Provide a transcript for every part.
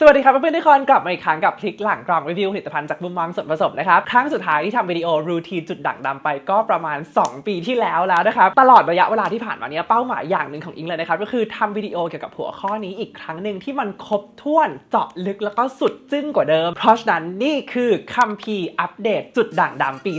สวัสดีครับเพื่อนๆทุกคนกลับมาอีกครั้งกับคลิกหลังกล่องรีวิวผลิตภัณฑ์จากมุมมองส่วนผสมนะครับ ครั้งสุดท้ายที่ทำวิดีโอรูทีนจุดด่างดำไปก็ประมาณ 2 ปีที่แล้วแล้วนะครับ ตลอดระยะเวลาที่ผ่านมาเนี้ยเป้าหมายอย่างหนึ่งของอิงเลยนะครับ ก็คือทำวิดีโอเกี่ยวกับหัวข้อนี้อีกครั้งหนึ่งที่มันครบถ้วนเจาะลึกแล้วก็สุดจึ้งกว่าเดิม เพราะฉะนั้นนี่คือคัมภีร์อัปเดตจุดด่างดำปี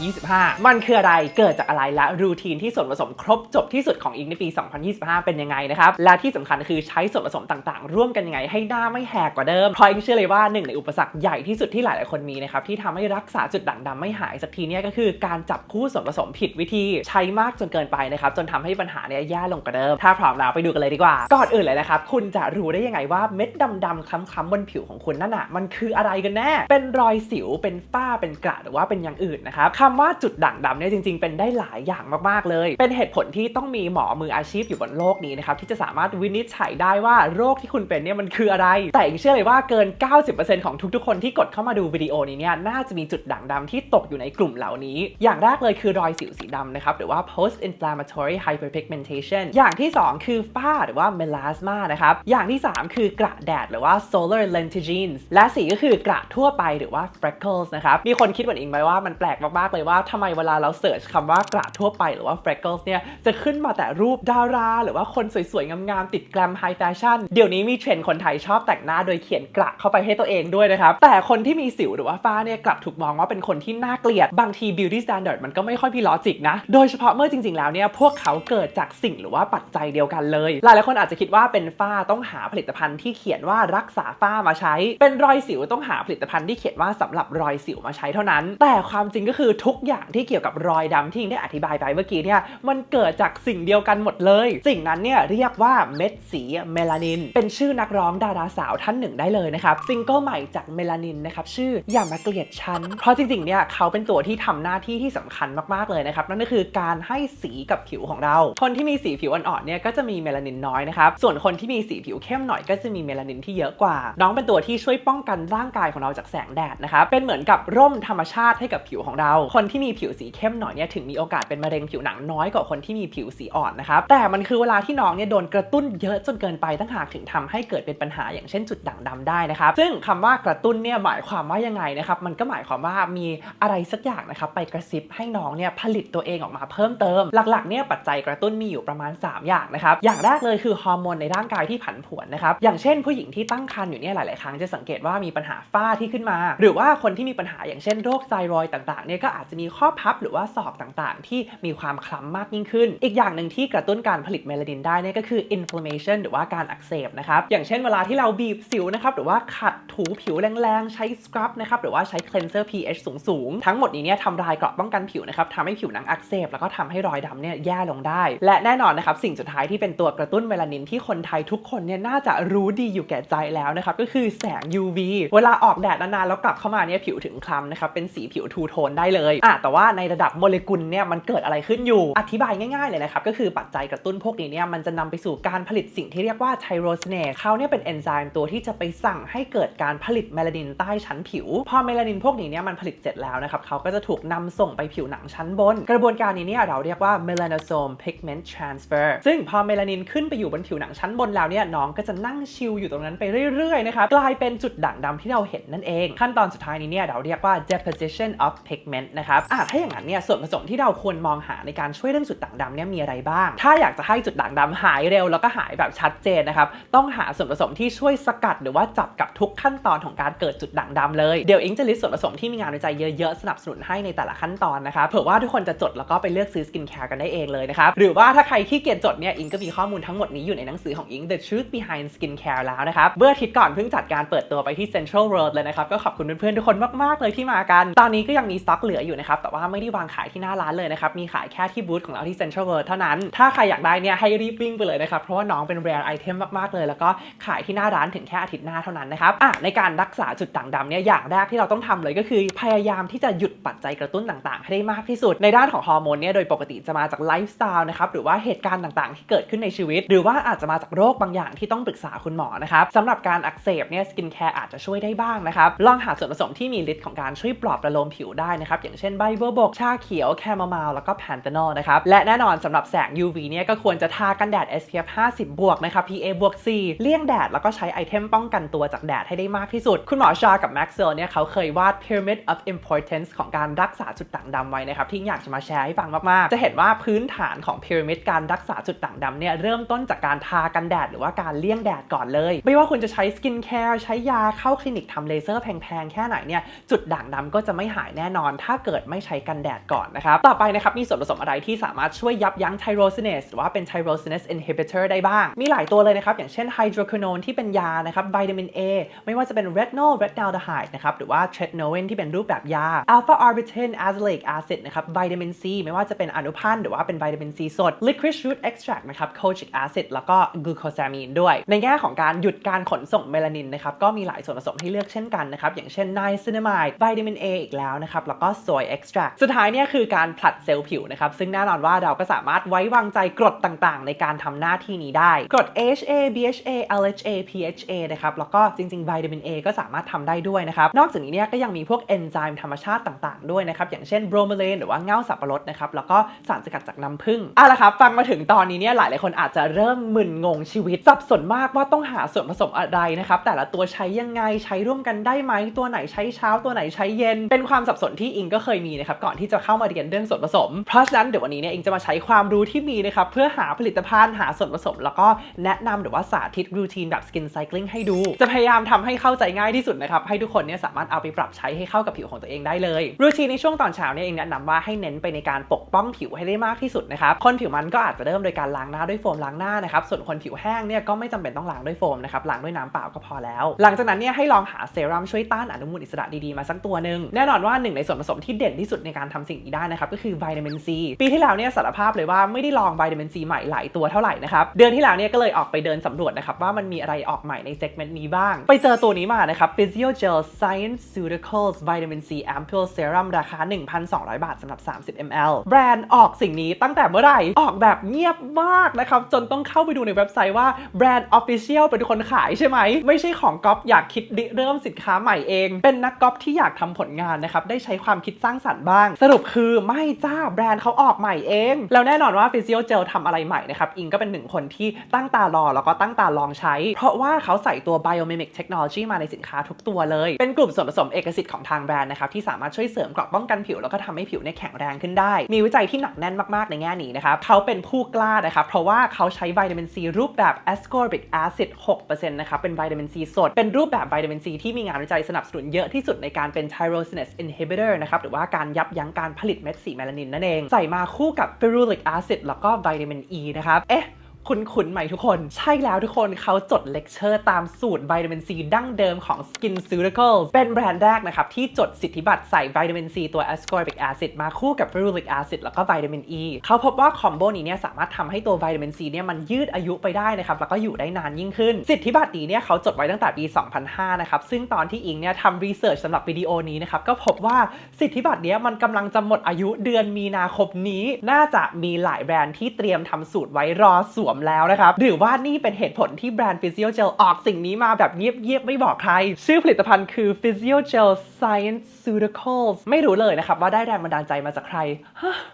2025 มันคืออะไรเกิดจากอะไรและรูทีนที่ส่วนผสมครบจบที่สุดของอิงในปี 2025 เป็นยังไงนะครับและที่สำคัญคือใช้ส่วนผสมต่างๆ ร่วมกันยังไงให้หน้าไม่แหกกว่าเดิมเพราะอิงเชื่อเลยว่าหนึ่งในอุปสรรคใหญ่ที่สุดที่หลายๆคนมีนะครับที่ทำให้รักษาจุดด่างดำไม่หายสักทีเนี่ยก็คือการจับคู่ส่วนผสมผิดวิธีใช้มากจนเกินไปนะครับจนทำให้ปัญหาเนี่ยแย่ลงกว่าเดิม ถ้าพร้อมแล้วไปดูกันเลยดีกว่า ก่อนอื่นเลยนะครับคุณจะรู้ได้ยังไงว่าเม็ดดำๆคล้ำๆบนผิวของคุณนั่นน่ะมันคืออะไรกันแน่ เป็นรอยสิวเป็นฝ้าเป็นกระหรือว่าเป็นอย่างอื่นนะครับคำว่าจุดด่างดำเนี่ยจริง ๆ เป็นได้หลายอย่างมากๆเลย เป็นเหตุผลที่ต้องมีหมอมืออาชีพอยู่บนโลกนี้นะครับที่จะสามารถวินิจฉัยได้ว่าโรคที่คุณเป็นเนี่ยมันคืออะไรแต่เชื่อเลยว่าเกิน 90%ของทุกๆ คนที่กดเข้ามาดูวิดีโอนี้เนี่ยน่าจะมีจุดด่างดำที่ตกอยู่ในกลุ่มเหล่านี้ อย่างแรกเลยคือรอยสิวสีดำนะครับหรือว่า post inflammatory hyperpigmentation อย่างที่ 2 คือฝ้าหรือว่า melasma นะครับอย่างที่ 3 คือกระแดดหรือว่า solar lentigines และ4ก็คือกระทั่วไปหรือว่า freckles นะครับมีคนคิดเหมือนอิงไหมว่ามันแปลกมากๆเลยว่าทำไมเวลาเราเสิร์ชคำว่ากระทั่วไปหรือว่า freckles เนี่ยจะขึ้นมาแต่รูปดารา หรือว่าคนสวยๆงามๆติดแกรม high fashion เดี๋ยวนี้มีเทรนด์คนไทยชอบแต่งหน้าโดยเขียนกระเข้าไปให้ตัวเองด้วยนะครับ แต่คนที่มีสิวหรือว่าฝ้าเนี่ยกลับถูกมองว่าเป็นคนที่น่าเกลียด บางที beauty standard มันก็ไม่ค่อยมีลอจิกนะ โดยเฉพาะเมื่อจริง ๆ แล้วเนี่ยพวกเขาเกิดจากสิ่งหรือว่าปัจจัยเดียวกันเลย หลายๆคนอาจจะคิดว่าเป็นฝ้าต้องหาผลิตภัณฑ์ที่เขียนว่ารักษาฝ้ามาใช้ เป็นรอยสิวต้องหาผลิตภัณฑ์ที่เขียนว่าสำหรับรอยสิวมาใช้เท่านั้น แต่ความจริงก็คือทุกอย่างที่เกี่ยวกับรอยดำที่ได้อธิบายไปเมื่อกี้เนี่ยมันเกิดจากสิ่งเดียวกันหมดเลย สิ่งนั้นเนี่ยเรียกว่าเม็ดสีเมลานิน เป็นชื่อนักร้องดาราสาวท่านหนึ่งได้เลยนะครับซิงเกิลใหม่จากเมลานินนะครับชื่ออย่ามาเกลียดฉัน เพราะจริงๆเนี่ยเขาเป็นตัวที่ทำหน้าที่ที่สำคัญมากๆเลยนะครับนั่นก็คือการให้สีกับผิวของเรา คนที่มีสีผิวอ่อนๆเนี่ยก็จะมีเมลานินน้อยนะครับส่วนคนที่มีสีผิวเข้มหน่อยก็จะมีเมลานินที่เยอะกว่า น้องเป็นตัวที่ช่วยป้องกันร่างกายของเราจากแสงแดดนะครับเป็นเหมือนกับร่มธรรมชาติให้กับผิวของเรา คนที่มีผิวสีเข้มหน่อยเนี่ยถึงมีโอกาสเป็นมะเร็งผิวหนังน้อยกว่าคนที่มีผิวสีอ่อนนะครับแต่มันคือเวลาที่น้องเนี่ยโดนกระตุ้นเยอะจนเกินไปตั้งหากถึงทำให้เกิดเป็นปัญหาอย่างเช่นจุดด่างดำได้นะครับ ซึ่งคำว่ากระตุ้นเนี่ยหมายความว่ายังไงนะครับ มันก็หมายความว่ามีอะไรสักอย่างนะครับไปกระซิบให้น้องเนี่ยผลิตตัวเองออกมาเพิ่มเติม หลักๆเนี่ยปัจจัยกระตุ้นมีอยู่ประมาณ 3 อย่างนะครับ อย่างแรกเลยคือฮอร์โมนในร่างกายที่ผันผวนนะครับ อย่างเช่น ผู้หญิงที่ตั้งครรภ์อยู่เนี่ยหลาย ๆ ครั้งจะสังเกตว่ามีปัญหาฝ้าที่ขึ้นมา หรือว่าคนที่มีปัญหาอย่างเช่นโรคไทรอยต่าง ๆ เนี่ยก็อาจจะมีข้อพับหรือว่าศอกต่าง ๆ ที่มีความคล้ำมากยิ่งขึ้น อีกอย่างหนึ่งที่กระตุ้นการผลิตเมลานินได้เนี่ยก็คือ inflammation หรือว่าการอักเสบนะครับ อย่างเช่นเวลาที่เราบีบสิวนะครับหรือว่าขัดถูผิวแรงๆ ใช้สครับนะครับหรือว่าใช้ cleanser pH สูงๆ ทั้งหมดนี้เนี่ยทำลายเกราะป้องกันผิวนะครับทำให้ผิวหนังอักเสบแล้วก็ทำให้รอยดำเนี่ยแย่ลงได้ และแน่นอนนะครับสิ่งสุดท้ายที่เป็นตัวกระตุ้นเมลานินที่คนไทยทุกคนเนี่ยน่าจะรู้ดีอยู่แก่ใจแล้วนะครับก็คือแสง UV เวลาออกแดดนานๆแล้วกลับเข้ามาเนี่ยผิวถึงคล้ำนะครับเป็นสีผิวทูโทนได้เลยอะแต่ว่าในระดับโมเลกุลเนี่ยมันเกิดอะไรขึ้นอยู่ อธิบายง่ายๆเลยนะครับก็คือปัจจัยกระตุ้นพวกนี้เนี่ยมันจะนำไปสู่การผลิตสิ่งที่เรียกว่าไทโรสเนตเขาเนี่ยเป็นเอนไซม์ตัวที่จะไปสั่งให้เกิดการผลิตเมลานินใต้ชั้นผิว พอเมลานินพวกนี้เนี่ยมันผลิตเสร็จแล้วนะครับเขาก็จะถูกนำส่งไปผิวหนังชั้นบน กระบวนการนี้เนี่ยเราเรียกว่า melanosome pigment transfer ซึ่งพอเมลานินขึ้นไปอยู่บนผิวหนังชั้นบนแล้วเนี่ยน้องก็จะนั่งชิลอยู่ตรงนั้นไปเรื่อยๆนะครับกลายเป็นจุดด่างดำที่เราเห็นนั่นเอง ขั้นตอนสุดท้ายนี้เนี่ยเราเรียกว่า deposition of pigment นะครับอะถ้าอย่างนั้นเนี่ยส่วนผสมที่เราควรมองหาในการช่วยเรื่องจุดด่างดำเนี่ยมีอะไรบ้าง ถ้าอยากจะให้จุดด่างดำหายเร็วแล้วก็หายแบบชัดเจนนะครับต้องหาส่วนผสมที่ช่วยสกัดหรือว่าจับกับทุกขั้นตอนของการเกิดจุดด่างดำเลย เดี๋ยวอิงจะลิสต์ส่วนผสมที่มีงานวิจัยเยอะๆ สนับสนุนให้ในแต่ละขั้นตอนนะครับเผื่อว่าทุกคนจะจดแล้วก็ไปเลือกซื้อสกินแคร์กันได้เองเลยนะครับหรือว่าถ้าใครที่เกียจจดเนี่ยอิงก็มีข้อมูลทั้งหมดนี้อยู่ในหนังสือของอิง The Truth Behind Skincare แล้วนะครับเมื่ออาทิตย์ก่อนเพิ่งจัดการเปิดตัวไปที่ Central World เลยนะครับก็ขอบคุณเพื่อนๆทุกคนมากๆเลยที่มากัน ตอนนี้ก็ยังมีสต็อกเหลืออยู่นะครับแต่ว่าไม่ได้วางขายที่หน้าร้านเลยนะครับมีขายแค่ที่บูธของเราที่ Central World เท่านั้นถ้าใครอยากได้เนี่ยให้รีบวิ่งไปเลยนะครับเพราะว่าน้องเป็น rare item มากๆเลย แล้วก็ขายที่หน้าร้านถงแค่อาทิตย์หน้าเท่านั้นนะครับอะในการรักษาจุดด่างดำเนี่ยอย่างแรกที่เราต้องทำเลยก็คือ พยายามที่จะหยุดปัจจัยกระตุ้นต่างๆ ให้ได้มากที่สุด ในด้านของฮอร์โมนเนี่ยโดยปกติจะมาจากไลฟ์สไตล์นะครับหรือว่าเหตุการณ์ต่างๆ ที่เกิดขึ้นในชีวิต หรือว่าอาจจะมาจากโรคบางอย่างที่ต้องปรึกษาคุณหมอนะครับสำหรับการอักเสบเนี่ยสกินแคร์อาจจะช่วยได้บ้างนะครับลองหาส่วนผสมที่มีฤทธิ์ของการช่วยปลอบประโลมผิวได้นะครับอย่างเช่นใบเบัวบกชาเขียวแคมามลแล้วก็แพนเทนอลนะครับและแน่นอนสำหรับแสง UV เนี่ยก็ควรจะทากันแดด SPF 50 บวกนะครับ PA บวก4เลี่ยงแดดแล้วก็ใช้ไอเทมป้องกันตัวจากแดดให้ได้มากที่สุด คุณหมอชากับแม็กซ์เซลเนี่ยเขาเคยวาด pyramid of importance ของการรักษาจุดด่างดำไว้นะครับที่อยากจะมาแชร์ให้ฟังมากๆ จะเห็นว่าพื้นฐานของพีระมิดการรักษาจุดด่างดำเนี่ยเริ่มต้นจากการทากันแดดหรือว่าการเลี่ยงแดดก่อนเลย ไม่ว่าคุณจะใช้สกินแคร์ใช้ยาเข้าคลินิกทำเลเซอร์แพงๆ แค่ไหนเนี่ยจุดด่างดำก็จะไม่หายแน่นอน ถ้าเกิดไม่ใช้กันแดดก่อนนะครับต่อไปนะครับมีส่วนผสมอะไรที่สามารถช่วยยับยั้งไทโรซินเนสหรือว่าเป็นไทโรซินเนสอินฮิบิเตอร์ได้บ้าง มีหลายตัวเลยนะครับอย่างเช่นไฮโดรคโนนที่เป็นยานะครับวิตามิน A ไม่ว่าจะเป็น retinol retinaldehyde นะครับหรือว่า tretinoin ที่เป็นรูปแบบยา alpha arbutin azelaic acid นะครับวิตามิน C ไม่ว่าจะเป็นอนุพันธ์หรือว่าเป็นวิตามิน C สด licorice root extract นะครับ kojic acid แล้วก็ glucosamine ด้วย ในแง่ของการหยุดการขนส่งเมลานินนะครับก็มีหลายส่วนผสมให้เลือกเช่นกันนะครับอย่างเช่น niacinamide วิตามิน A อีกแล้วนะครับแล้วก็ soy extract สุดท้ายเนี่ยคือการผลัดเซลล์ผิวนะครับซึ่งแน่นอนว่าเราก็สามารถไว้วางใจกรดต่างๆ ในการทำหน้าที่นี้ได้กรด HA BHA LHA PHA นะครับ แล้วก็จริงๆวิตามิน A ก็สามารถทำได้ด้วยนะครับ นอกจากนี้เนี่ยก็ยังมีพวกเอนไซม์ธรรมชาติต่างๆ ด้วยนะครับ อย่างเช่นโบรโมเลนหรือว่าเง่าสับปะรดนะครับ แล้วก็สารสกัดจากน้ำผึ้งเอาละครับ ฟังมาถึงตอนนี้เนี่ยหลายหลายๆคนอาจจะเริ่มมึนงงชีวิตสับสนมากว่าต้องหาส่วนผสมอะไรนะครับ แต่ละตัวใช้ยังไง ใช้ร่วมกันได้ไหม ตัวไหนใช้เช้า ตัวไหนใช้เย็น เป็นความสับสนที่อิงก็เคยมีนะครับ ก่อนที่จะเข้ามาเรียนเรื่องส่วนผสม เพราะฉะนั้นเดี๋ยววันนี้เนี่ยอิงจะมาใช้ความรู้ที่มีนะครับ เพื่อหาผลิตภัณฑ์ หาส่วนผสม แล้วก็แนะนำหรือว่าสาธิตรูทีนแบบ skin cycling ให้ดู จะพยายามทำให้เข้าใจง่ายที่สุดนะครับ ให้ทุกคนเนี่ยสามารถเอาไปปรับใช้ให้เข้ากับผิวของตัวเองได้เลยรูทีนในช่วงตอนเช้าเนี่ยเองแนะนำว่าให้เน้นไปในการปกป้องผิวให้ได้มากที่สุดนะครับ คนผิวมันก็อาจจะเริ่มโดยการล้างหน้าด้วยโฟมล้างหน้านะครับ ส่วนคนผิวแห้งเนี่ยก็ไม่จำเป็นต้องล้างด้วยโฟมนะครับ ล้างด้วยน้ำเปล่าก็พอแล้ว หลังจากนั้นเนี่ยให้ลองหาเซรั่มช่วยต้านอนุมูลอิสระดีๆมาสักตัวหนึ่งแน่นอนว่าหนึ่งในส่วนผสมที่เด่นที่สุดในการทำสิ่งนี้ได้นะครับก็คือวิตามินซีปีที่แล้วเนี่ยสารภาพเลยว่าไม่ได้ลองวิตามินซีใหม่หลายตัวเท่าไหร่นะครับเดือนที่แล้วเนี่ยก็เลยออกไปเดินสำรวจนะครับว่ามันมีอะไรออกใหม่ในเซกเมนต์นี้บ้าง ไปเจอตัวนี้มานะครับ Physiogel Science Ceuticals Vitamin C Ampoule Serum ราคา 1,200 บาทสำหรับ 30 ml แบรนด์ออกสิ่งนี้ตั้งแต่เมื่อไหร่ ออกแบบเงียบมากนะครับ จนต้องเข้าไปดูในเว็บไซต์ว่าแบรนด์ Official เป็นคนขายใช่ไหม ไม่ใช่ของก๊อปอยากคิดเริ่มสินค้าใหม่เอง เป็นนักก๊อปที่อยากทำผลงานนะครับ ได้ใช้ความคิดสร้างสรรค์บ้าง สรุปคือไม่จ้าแบรนด์เขาออกใหม่เอง แล้วแน่นอนว่า Physiogel ทำอะไรใหม่นะครับอิงก็เป็นหนึ่งคนที่ตั้งตารอแล้วก็ตั้งตาลองใช้ เพราะว่าเขาใส่ตัว Biomimic Technology มาในสินค้าทุกตัวเลย เป็นกลุ่มส่วนผสมเอกสิทธิ์ของทางแบรนด์นะครับที่สามารถช่วยเสริมเกราะป้องกันผิวแล้วก็ทำให้ผิวเนี่ยแข็งแรงขึ้นได้ มีวิจัยที่หนักแน่นมากๆในแง่นี้นะครับเขาเป็นผู้กล้านะครับเพราะว่าเขาใช้วิตามินซีรูปแบบ ascorbic acid 6%นะครับเป็นวิตามินซีสด เป็นรูปแบบวิตามินซีที่มีงานวิจัยสนับสนุนเยอะที่สุดในการเป็น tyrosinase inhibitor นะครับหรือว่าการยับยั้งการผลิตเม็ดสีเมลานินนั่นเอง ใส่มาคู่กับ ferulic acid แล้วก็วิตามิน E นะครับเอ๊ะ คุณคุ้นๆไหม่ทุกคน ใช่แล้วทุกคนเขาจดเลคเชอร์ตามสูตรวิตามินซีดั้งเดิมของ Skin Ceuticals เป็นแบรนด์แรกนะครับ ที่จดสิทธิบัตรใส่วิตามินซีตัว ascorbic acid มาคู่กับ ferulic acid แล้วก็วิตามิน E เขาพบว่าคอมโบนี้เนี่ยสามารถทำให้ตัววิตามินซีเนี่ยมันยืดอายุไปได้นะครับ แล้วก็อยู่ได้นานยิ่งขึ้น สิทธิบัตรนี้เนี่ยเขาจดไว้ตั้งแต่ปี 2005 นะครับ ซึ่งตอนที่อิงเนี่ยทำรีเสิร์ชสำหรับวิดีโอนี้นะครับก็พบว่าสิทธิบัตรเนี้ยมันกำลังจะหมดอายุเดือนมีนาคมนี้ น่าจะมีหลายแบรนด์ที่เตรียมทำสูตรไว้รอสวมแล้วนะครับหรือว่านี่เป็นเหตุผลที่แบรนด์ Physiogel ออกสิ่งนี้มาแบบเงียบๆไม่บอกใคร ชื่อผลิตภัณฑ์คือ Physiogel Science Ceuticals ไม่รู้เลยนะครับว่าได้แรงบันดาลใจมาจากใคร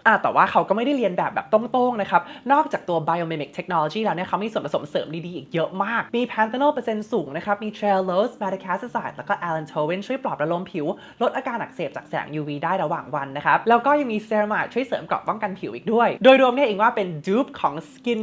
อะแต่ว่าเขาก็ไม่ได้เรียนแบบแบบตรงๆนะครับ นอกจากตัว Biomimic Technology แล้วเนี่ยเขามีส่วนผสมเสริมดีๆ อีกเยอะมาก มี Panthenol เปอร์เซ็นต์สูงนะครับ มี Trehalose Beta-cassoside แล้วก็ Allantoin ช่วยปลอบประโลมผิว ลดอาการอักเสบจากแสง UV ได้ระหว่างวันนะครับ แล้วก็ยังมี Ceramide ช่วยเสริมเกราะป้องกันผิวอีกด้วย โดยรวมเนี่ยเองว่าเป็น dupe ของ Skin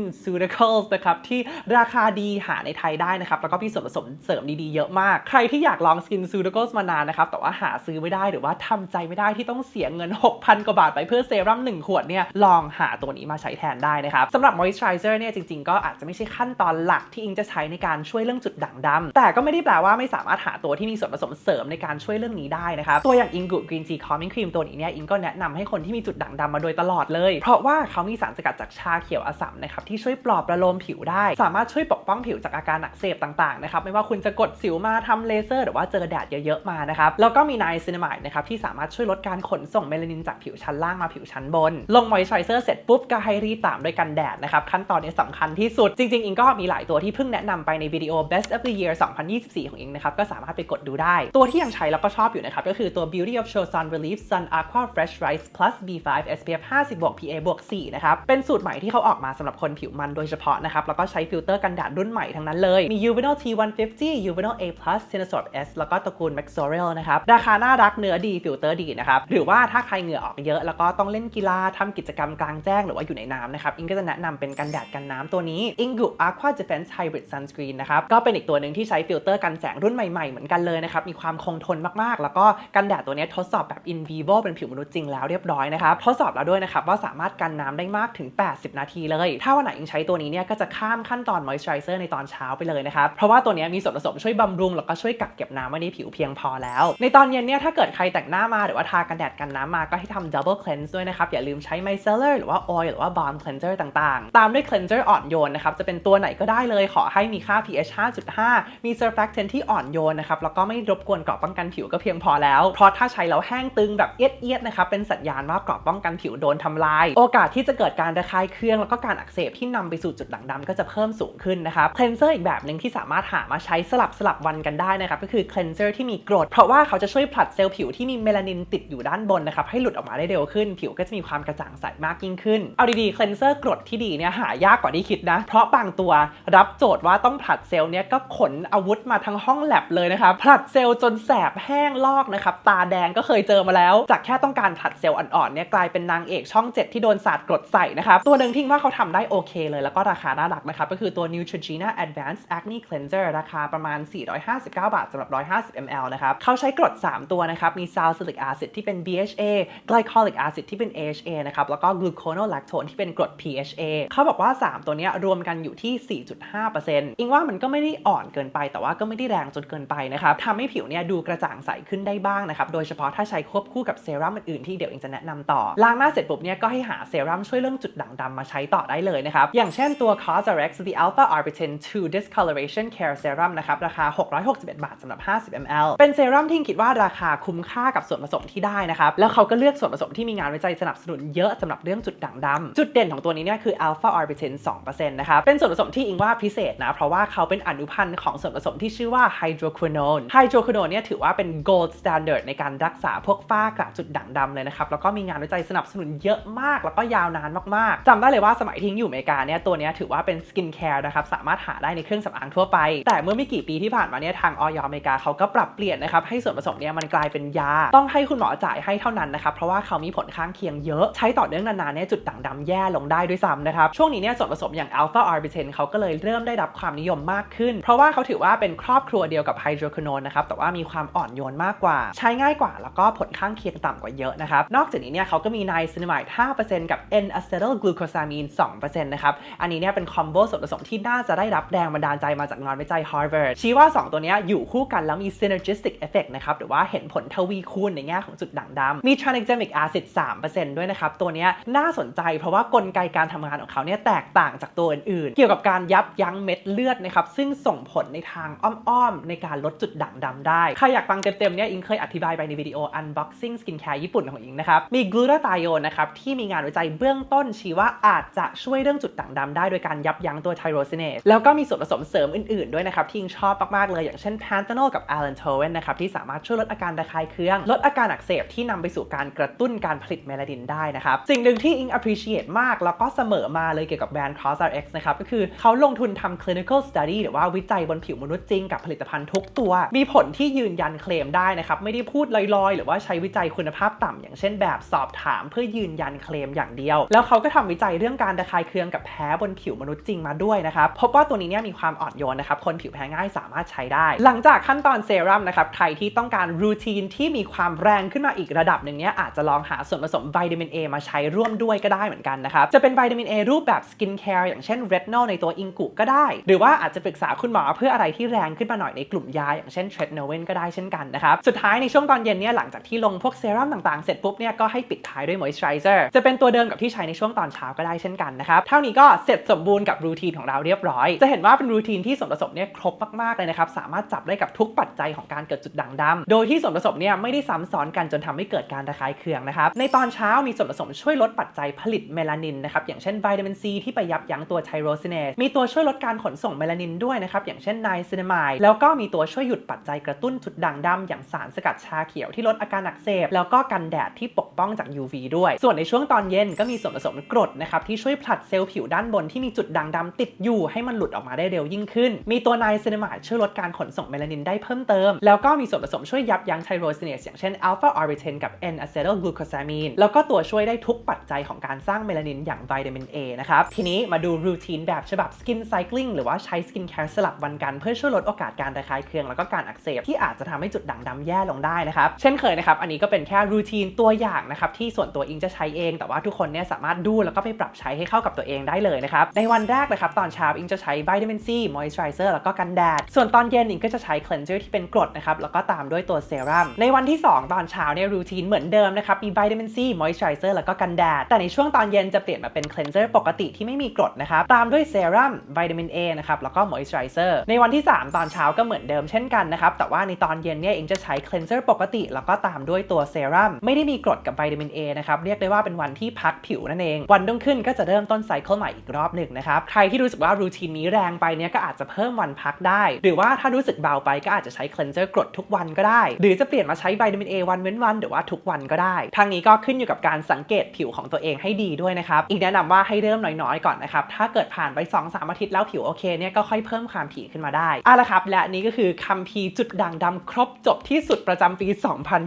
Ceuticals นะครับที่ราคาดีหาในไทยได้นะครับแล้วก็มีส่วนผสมเสริมดีๆเยอะมาก ใครที่อยากลอง Skin Ceuticals มานานนะครับแต่ว่าหาซื้อไม่ได้หรือว่าทำใจไม่ได้ที่ต้องเสียเงิน 6,000 กว่าบาทไปเพื่อเซรั่ม1ขวดเนี่ยลองหาตัวนี้มาใช้แทนได้นะครับสำหรับ Moisturizer เนี่ยจริงๆ ก็อาจจะไม่ใช่ขั้นตอนหลักที่อิงจะใช้ในการช่วยเรื่องจุดด่างดำแต่ก็ไม่ได้แปลว่าไม่สามารถหาตัวที่มีส่วนผสมเสริมในการช่วยเรื่องนี้ได้นะครับตัวอย่าง Ingu Green Tea Calming Cream ตัวนี้เนี่ยอิงก็แนะนำให้คนที่มีจุดด่างดำมาโดยตลอดเลย เพราะว่าเขามีสารสกัดจากชาเขียวอัสสัมนะครับที่ช่วยปลอบประโลมผิวได้ สามารถช่วยปกป้องผิวจากอาการอักเสบต่างๆนะครับไม่ว่าคุณจะกดสิวมาทำเลเซอร์ หรือว่าเจอแดดเยอะๆมานะครับแล้วก็มีไนซินามายนะครับที่สามารถช่วยลดการขนส่งเมลานินจากผิวชั้นล่างมาผิวชั้นบน ลงมอยส์เจอร์เสร็จปุ๊บก็ให้รีดตามด้วยกันแดดนะครับขั้นตอนนี้สำคัญที่สุดจริงๆ อิงก็มีหลายตัวที่เพิ่งแนะนำไปในวิดีโอ Best of the Year 2024 ของอิงนะครับก็สามารถไปกดดูได้ ตัวที่ยังใช้แล้วก็ชอบอยู่นะครับก็คือตัว Beauty of Show Sun Relief Sun Aqua Fresh Rice Plus B5 SPF 50 บวก PA บวก4นะครับเป็นสูตรใหม่ที่เขาออกมาสำหรับคนผิวมันโดยยเฉพาะนะครับ แล้วก็ใช้ฟิลเตอร์กันแดดรุ่นใหม่ทั้งนั้นเลย มี Uvinol T150 Uvinol A+ Cinesorb S แล้วก็ตระกูล Maxorial นะครับ ราคาน่ารักเนื้อดีฟิลเตอร์ดีนะครับ หรือว่าถ้าใครเหงื่อออกเยอะ แล้วก็ต้องเล่นกีฬาทำกิจกรรมกลางแจ้งหรือว่าอยู่ในน้ำนะครับอิงก็จะแนะนำเป็นกันแดดกันน้ำตัวนี้ Ingu Aqua Defense Hybrid Sunscreen นะครับก็เป็นอีกตัวหนึ่งที่ใช้ฟิลเตอร์กันแสงรุ่นใหม่ๆเหมือนกันเลยนะครับมีความคงทนมากๆ แล้วก็กันแดดตัวนี้ทดสอบแบบ in vivo เป็นผิวมนุษย์จริงแล้วเรียบร้อยนะครับทดสอบแล้วด้วยนะครับว่าสามารถกันน้ำได้มากถึง 80 นาทีเลย ถ้าวันไหนอิงใช้ตัวัวนี้เนี่ยก็จะข้ามขั้นตอน moisturizer ในตอนเช้าไปเลยนะครับ เพราะว่าตัวนี้มีส่วนผสมช่วยบำรุง แล้วก็ช่วยกักเก็บน้ำไว้ในผิวเพียงพอแล้ว ในตอนเย็นเนี่ยถ้าเกิดใครแต่งหน้ามาหรือว่าทากันแดดกันน้ำมาก็ให้ทำ double cleanse ด้วยนะครับ อย่าลืมใช้ micellar หรือว่า oil หรือว่า balm cleanser ต่างๆ ตามด้วย cleanser อ่อนโยนนะครับจะเป็นตัวไหนก็ได้เลยขอให้มีค่า pH 5.5 มี surfactant ที่อ่อนโยนนะครับแล้วก็ไม่รบกวนกรอบป้องกันผิวก็เพียงพอแล้ว เพราะถ้าใช้แล้วแห้งตึงแบบเอียดๆนะครับเป็นสัญญาณว่ากรอบป้องกันผิวโดนทำลาย โอกาสที่จะเกิดการระคายเคืองแล้วก็การอักเสบที่นำไปสู่จุดด่างดำก็จะเพิ่มสูงขึ้นนะครับ cleanser อีกแบบหนึ่งที่สามารถหามาใช้สลับสลับวันกันได้นะครับก็คือ cleanser ที่มีกรด เพราะว่าเขาจะช่วยผลัดเซลล์ผิวที่มีเมลานินติดอยู่ด้านบนนะครับให้หลุดออกมาได้เร็วขึ้น ผิวก็จะมีความกระจ่างใสมากยิ่งขึ้น เอาดีๆ cleanser กรดที่ดีเนี่ยหายากกว่าที่คิดนะ เพราะบางตัวรับโจทย์ว่าต้องผลัดเซลล์เนี่ยก็ขนอาวุธมาทั้งห้องแลบเลยนะครับผลัดเซลล์จนแสบแห้งลอกนะครับตาแดงก็เคยเจอมาแล้ว จากแค่ต้องการผลัดเซลล์อ่อนๆเนี่ยกลายเป็นนางเอกช่อง 7 ที่โดนสาดกรดใส่นะครับตัวหนึ่งที่ว่าเขาทำได้โอเคเลยแล้วก็ราคาน่ารักนะครับ ก็คือตัว Neutrogena Advanced Acne Cleanser ราคาประมาณ 459 บาทสำหรับ 150 ml นะครับเขาใช้กรด 3 ตัวนะครับ มี salicylic acid ที่เป็น BHA glycolic acid ที่เป็น AHA นะครับ แล้วก็ gluconolactone ที่เป็นกรด PHA เขาบอกว่า 3 ตัวนี้รวมกันอยู่ที่ 4.5%อิงว่ามันก็ไม่ได้อ่อนเกินไป แต่ว่าก็ไม่ได้แรงจนเกินไปนะครับทำให้ผิวเนี่ยดูกระจ่างใสขึ้นได้บ้างนะครับ โดยเฉพาะถ้าใช้ควบคู่กับเซรั่มอื่นๆที่เดี๋ยวอิงจะแนะนำต่อ ล้างหน้าเสร็จปุ๊บเนี่ยก็ให้หาเซรั่มช่วยเรื่องจุดด่างดำมาใช้ต่อได้เลยนะครับ อย่างเช่นตัว Cosrx The Alpha Arbutin 2 Discoloration Care Serum นะครับ ราคา 661 บาทสำหรับ 50 ml เป็นเซรั่มที่คิดว่าราคาคุ้มค่ากับส่วนผสมที่ได้นะครับ แล้วเขาก็เลือกส่วนผสมที่มีงานวิจัยสนับสนุนเยอะสำหรับเรื่องจุดด่างดำจุดเด่นของตัวนี้เนี่ยคือ Alpha Arbutin 2%นะครับ เป็นส่วนผสมที่อิงว่าพิเศษนะ เพราะว่าเขาเป็นอนุพันธ์ของส่วนผสมที่ชื่อว่า Hydroquinone Hydroquinone เนี่ยถือว่าเป็น gold standard ในการรักษาพวกฝ้ากระจุดด่างดำเลยนะครับแล้วก็มีงานวิจัยสนับสนุนเยอะมาก แล้วก็ยาวนานมากๆจำได้เลยว่าสมัยที่อยู่อเมริกาเนี่ยตัวเนี้ถือว่าเป็นสกินแคร์นะครับสามารถหาได้ในเครื่องสำอางทั่วไป แต่เมื่อไม่กี่ปีที่ผ่านมาเนี่ยทางออยอเมริกาเขาก็ปรับเปลี่ยนนะครับให้ส่วนผสมเนี่ยมันกลายเป็นยา ต้องให้คุณหมอจ่ายให้เท่านั้นนะครับเพราะว่าเขามีผลข้างเคียงเยอะใช้ต่อเนื่องนานๆเนี่ยจุดด่างดำแย่ลงได้ด้วยซ้ำนะครับช่วงนี้เนี่ยส่วนผสมอย่าง alpha arbutin เขาก็เลยเริ่มได้รับความนิยมมากขึ้น เพราะว่าเขาถือว่าเป็นครอบครัวเดียวกับ hydroquinone นะครับแต่ว่ามีความอ่อนโยนมากกว่า ใช้ง่ายกว่าแล้วก็ผลข้างเคียงต่ำกว่าเยอะนะครับนอกจากนี้เนี่ยเขาก็มี niacinamide 5%กับ N-acetylglucosamine 2%นะครับอันนี้เนี่ยเป็นคอมโบส่วนผสมที่น่าจะได้รับแรงบันดาลใจมาจากงานวิจัย Harvard ชี้ว่า 2 ตัวนี้อยู่คู่กันแล้วมี synergistic effect นะครับ หรือว่าเห็นผลทวีคูณในแง่ของจุดด่างดำมี tranexamic acid 3%ด้วยนะครับ ตัวนี้น่าสนใจเพราะว่ากลไกการทำงานของเขาเนี่ยแตกต่างจากตัวอื่นๆ เกี่ยวกับการยับยั้งเม็ดเลือดนะครับ ซึ่งส่งผลในทางอ้อมๆ ในการลดจุดด่างดำได้ ใครอยากฟังเต็มๆเนี่ยอิงเคยอธิบายไปในวิดีโอ unboxing skincare ญี่ปุ่นของอิงนะครับ มีกลูตาไทโอนนะครับที่มีงานวิจัยเบื้องต้นชี้ว่าอาจจะช่วยเรื่องจุดด่างดำได้โดยการยับยั้งตัวไทโรซินเนสแล้วก็มีส่วนผสมเสริมอื่นๆด้วยนะครับที่อิงชอบมากๆเลยอย่างเช่นแพนทานอลกับ a l ล a n t o เ n นนะครับที่สามารถช่วยลดอาการระคายเคือง ลดอาการอักเสบที่นำไปสู่การกระตุ้นการผลิตเมลานินได้นะครับสิ่งหนึ่งที่อิง appreciate มากแล้วก็เสมอมาเลยเกี่ยวกับแบรนด์ CrossRx นะครับก็คือเขาลงทุนทำ clinical study หรือว่าวิจัยบนผิวมนุษย์จริงกับผลิตภัณฑ์ทุกตัว มีผลที่ยืนยันเคลมได้นะครับ ไม่ได้พูดลอยๆ หรือว่าใช้วิจัยคุณภาพต่ำอย่างเช่นแบบสอบถามเพื่อยืนยันเคลมอย่างเดียว แล้วเขาก็ทำวิจัยเรื่องการระคายเคืองกับแพ้บนผิวมนุษย์จริงมาด้วยนะครับพบว่าตัวนี้เนี่ยมีความอ่อนโยนนะครับคนผิวแพ้ง่ายสามารถใช้ได้ หลังจากขั้นตอนเซรั่มนะครับใครที่ต้องการรูทีนที่มีความแรงขึ้นมาอีกระดับหนึ่งเนี่ยอาจจะลองหาส่วนผสมวิตามิน A มาใช้ร่วมด้วยก็ได้เหมือนกันนะครับจะเป็นวิตามิน A รูปแบบสกินแคร์อย่างเช่นเรตนอลในตัวอิงกุก็ได้ หรือว่าอาจจะปรึกษาคุณหมอเพื่ออะไรที่แรงขึ้นมาหน่อยในกลุ่มยาอย่างเช่นเทรดโนเวนก็ได้เช่นกันนะครับสุดท้ายในช่วงตอนเย็นเนี่ยหลังจากที่ลงพวกเซรั่มต่างๆเสร็จปุ๊บเนี่ยก็ให้ปิดท้ายด้วยมอยส์เจอไรเซอร์จะเป็นตัวเดิมกับที่ใช้ในช่วงตอนเช้าก็ได้เช่นกันนะครับเท่านี้ก็เสร็จสมบูรณ์กับรูทีนของเราเรียบร้อย จะเห็นว่าเป็นรูทีนที่ส่วนผสมเนี่ยครบมากๆเลยนะครับ สามารถจับได้กับทุกปัจจัยของการเกิดจุดด่างดำโดยที่ส่วนผสมเนี่ยไม่ได้ซ้ำซ้อนกันจนทำให้เกิดการระคายเคืองนะครับ ในตอนเช้ามีส่วนผสมช่วยลดปัจจัยผลิตเมลานินนะครับอย่างเช่นวิตามินซีที่ไปยับยั้งตัวไทโรซินเนสมีตัวช่วยลดการขนส่งเมลานินด้วยนะครับอย่างเช่นไนซินามายแล้วก็มีตัวช่วยหยุดปัจจัยกระตุ้นจุดด่างดำอย่างสารสกัดชาเขียวที่ลดอาการอักเสบแล้วก็กันแดดที่ปกป้องจาก UV ด้วย ส่วนในช่วงตอนเย็นก็มีส่วนผสมกรดนะครับที่ช่วยผลัดเซลล์ผิวด้านบนที่มีจุดด่างดำติดอยู่ให้มันหลุดออกมาได้เร็วยิ่งขึ้น มีตัวไนซินมายช่วยลดการขนส่งเมลานินได้เพิ่มเติม แล้วก็มีส่วนผสมช่วยยับยั้งไทโรซินเนสอย่างเช่นอัลฟาออริเทนกับ N acetylglucosamine แล้วก็ตัวช่วยได้ทุกปัจจัยของการสร้างเมลานินอย่างวิตามิน A นะครับ ทีนี้มาดูรูทีนแบบฉบับ Skin Cycling หรือว่าใช้สกินแคร์สลับวันกันเพื่อช่วยลดโอกาสการระคายเคืองแล้วก็การอักเสบที่อาจจะทำให้จุดด่างดำแย่ลงได้นะครับ เช่นเคยนะครับ อันนี้ก็เป็นแค่รูทีนตัวอย่างนะครับที่ส่วนตัวอิงจะใช้เอง แต่ว่าทุกคนเนี่ยสามารถดูแล้วก็ไปปรับใช้ให้เข้ากับตัวเองได้เลยนะครับ ในวันแรกนะครับตอนเช้าอิงจะใช้วิตามินซีมอยส์ไรเจอร์แล้วก็กันแดด ส่วนตอนเย็นอิงก็จะใช้คล e นเจอร์ที่เป็นกรดนะครับ แล้วก็ตามด้วยตัวเซรั่ม ในวันที่ 2 ตอนเช้าเนี่ยรูทีนเหมือนเดิมนะครับ มีวิตามินซีมอยส์ไรเจอร์แล้วก็กันแดด แต่ในช่วงตอนเย็นจะเปลี่ยนมาเป็นคล e นเจอร์ปกติที่ไม่มีกรดนะครับ ตามด้วยเซรั่มวิตามิน A นะครับ แล้วก็มอยส์ไรเจอร์ ในวันที่ 3 ตอนเช้าก็เหมือนเดิมเช่นกันนะครับ แต่ว่าในตอนเย็นเนี่ยอิงจะใช้คล e นเจอร์ปกติ แล้วก็ตามด้วยตัวเซรั่ม ไม่ได้มีกรดกับวิตามิน A นะครับ เรียกได้ว่าเป็นวันที่พักผิวนั่นเอง วันรุ่งขึ้นก็จะเริ่มต้นไซเคิลใหม่อีกรอบหนึ่งนะครับ ใครที่รู้สึกว่ารูทีนนี้แรงไปเนี่ยก็อาจจะเพิ่มวันพักได้ หรือว่าถ้ารู้สึกเบาไปก็อาจจะใช้คล e นเจอร์กรดทุกวันก็ได้ หรือจะเปลี่ยนมาใช้วิตามิน A วันเว้นวันหรือว่าทุกวันก็ได้ ทางนี้ก็ขึ้นอยู่กับการสังเกตผิวของตัวเองให้ดีด้วยนะครับ อีกแนะนำว่าให้เริ่มน้อยๆก่อนนะครับ ถ้าเกิดผ่านไป2-3อาทิตย์แล้วผิวโอเคเนี่ยก็ค่อยเพิ่มความถี่ขึ้นมาได้เอาละครับ และนี่ก็คือคัมภีร์จุดด่างดำครบจบที่สุดประจำปี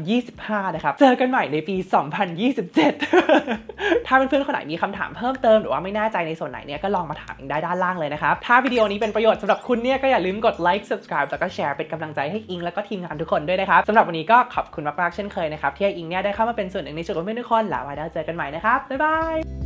2025 นะครับ เจอกันใหม่ในปี 2027 ถ้าเพื่อนๆคนไหนมีคำถามเพิ่มเติมหรือว่าไม่แน่ใจในส่วนไหนเนี่ยก็ลองมาถามอิงได้ด้านล่างเลยนะครับ ถ้าวิดีโอนี้เป็นประโยชน์สำหรับคุณเนี่ยก็อย่าลืมกดไลค์ subscribe แล้วก็แชร์เป็นกำลังใจให้อิงแล้วก็ทีมงานทุกคนด้วยนะครับสำหรับวันนี้ก็ขอบคุณมากๆเช่นเคยนะครับที่ให้อิงเนี่ยได้เข้ามาเป็นส่วนหนึ่งในชีวิตของเพื่อนทุกคนแล้วไว้แล้วเจอกันใหม่นะครับบ๊ายบาย